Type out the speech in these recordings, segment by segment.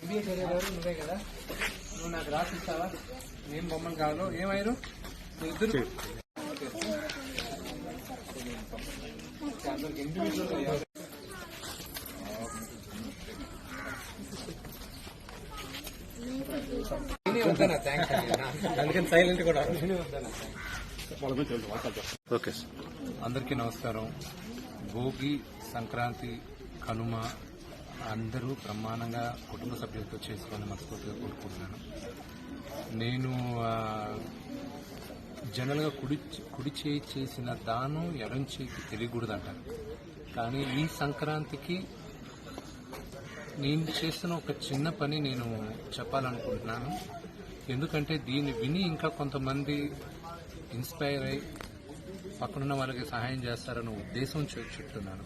MBA చదివేవారు నువ్వే కదా నువ్వు నాకు రాసిస్తావా ఏం బొమ్మలు కావాలో ఏమయ్యారు మీ ఇద్దరు అందరికి ఇండివిజువల్ అందుకని సైలెంట్ కూడా ఓకే సార్. అందరికీ నమస్కారం. భోగి సంక్రాంతి కనుమ అందరూ బ్రహ్మాండంగా కుటుంబ సభ్యులతో చేసుకోవాలని మనస్ఫూర్తిగా కోరుకుంటున్నాను. నేను జనరల్గా కుడి కుడి చేయి చేసిన దానం ఎడం చేయికి తెలియకూడదు అంటారు కానీ ఈ సంక్రాంతికి నేను చేస్తున్న ఒక చిన్న పని నేను చెప్పాలనుకుంటున్నాను. ఎందుకంటే దీన్ని విని ఇంకా కొంతమంది ఇన్స్పైర్ అయ్యి పక్కనున్న వాళ్ళకి సహాయం చేస్తారన్న ఉద్దేశం చె- చెప్తున్నాను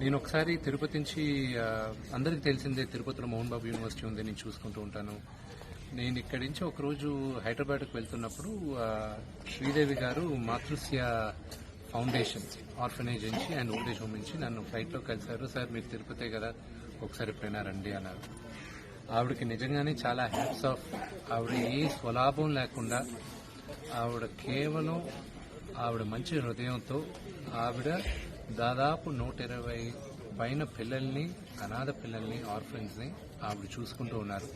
నేను ఒకసారి తిరుపతి నుంచి అందరికి అందరికీ తెలిసిందే తిరుపతిలో మోహన్ బాబు యూనివర్సిటీ ఉంది నేను చూసుకుంటూ ఉంటాను. నేను ఇక్కడి నుంచి ఒకరోజు హైదరాబాద్కి వెళ్తున్నప్పుడు శ్రీదేవి గారు మాతృశ్య ఫౌండేషన్ ఆర్ఫనేజ్ నుంచి అండ్ ఓల్డేజ్ హోమ్ నుంచి నన్ను ఫ్లైట్లో కలిశారు. సార్ మీరు తిరుపతే కదా ఒకసారి ఎప్పుడైనా రండి అన్నారు. ఆవిడకి నిజంగానే చాలా హ్యాప్స్ ఆఫ్. ఆవిడ ఏ స్వలాభం లేకుండా ఆవిడ కేవలం ఆవిడ మంచి హృదయంతో ఆవిడ దాదాపు నూట ఇరవై పైన పిల్లల్ని అనాథ పిల్లల్ని ఆర్ఫెన్స్ని ఆవిడ చూసుకుంటూ ఉన్నారు.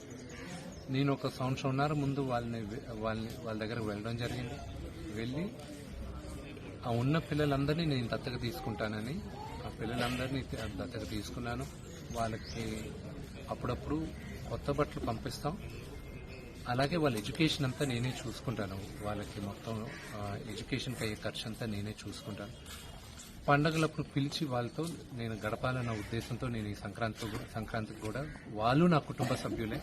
నేను ఒక సంవత్సరంన్నర ముందు వాళ్ళని వాళ్ళని వాళ్ళ దగ్గరకు వెళ్ళడం జరిగింది. వెళ్ళి ఆ ఉన్న పిల్లలందరినీ నేను దత్తత తీసుకుంటానని ఆ పిల్లలందరినీ త- దత్తత తీసుకున్నాను. వాళ్ళకి అప్పుడప్పుడు కొత్త బట్టలు పంపిస్తాం. అలాగే వాళ్ళ ఎడ్యుకేషన్ అంతా నేనే చూసుకుంటాను. వాళ్ళకి మొత్తం ఎడ్యుకేషన్కి అయ్యే ఖర్చు అంతా నేనే చూసుకుంటాను. పండగలప్పుడు పిలిచి వాళ్ళతో నేను గడపాలన్న ఉద్దేశంతో నేను ఈ సంక్రాంతి సంక్రాంతికి కూడా వాళ్ళు నా కుటుంబ సభ్యులే.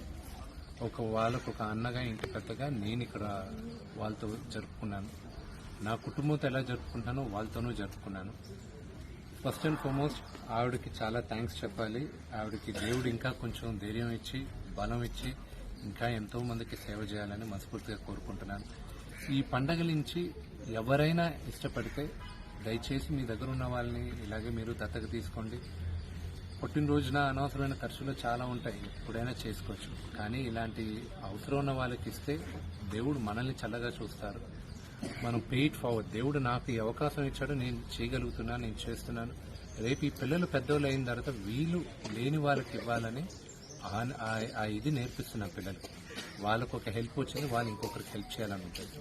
ఒక వాళ్ళకు ఒక అన్నగా ఇంటి పెద్దగా నేను ఇక్కడ వాళ్ళతో జరుపుకున్నాను. నా కుటుంబంతో ఎలా జరుపుకుంటానో వాళ్ళతోనూ జరుపుకున్నాను. ఫస్ట్ అండ్ ఫార్మోస్ట్ ఆవిడకి చాలా థ్యాంక్స్ చెప్పాలి. ఆవిడకి దేవుడు ఇంకా కొంచెం ధైర్యం ఇచ్చి బలం ఇచ్చి ఇంకా ఎంతో మందికి సేవ చేయాలని మనస్ఫూర్తిగా కోరుకుంటున్నాను. ఈ పండగ నుంచి ఎవరైనా ఇష్టపడితే దయచేసి మీ దగ్గర ఉన్న వాళ్ళని ఇలాగే మీరు దత్తత తీసుకోండి. పుట్టినరోజున అనవసరమైన ఖర్చులు చాలా ఉంటాయి. ఎప్పుడైనా చేసుకోవచ్చు. కానీ ఇలాంటి అవసరం ఉన్న వాళ్ళకి ఇస్తే దేవుడు మనల్ని చల్లగా చూస్తారు. మనం పెయిట్ ఫార్వర్డ్ దేవుడు నాకు ఈ అవకాశం ఇచ్చాడు. నేను చేయగలుగుతున్నాను. నేను చేస్తున్నాను. రేపు ఈ పిల్లలు పెద్దోళ్ళు అయిన తర్వాత వీళ్ళు లేని వాళ్ళకి ఇవ్వాలని ఆ- ఆ- ఇది నేర్పిస్తున్నా పిల్లలకి వాళ్ళకు ఒక హెల్ప్ వచ్చింది వాళ్ళు ఇంకొకరికి హెల్ప్ చేయాలని ఉంటుంది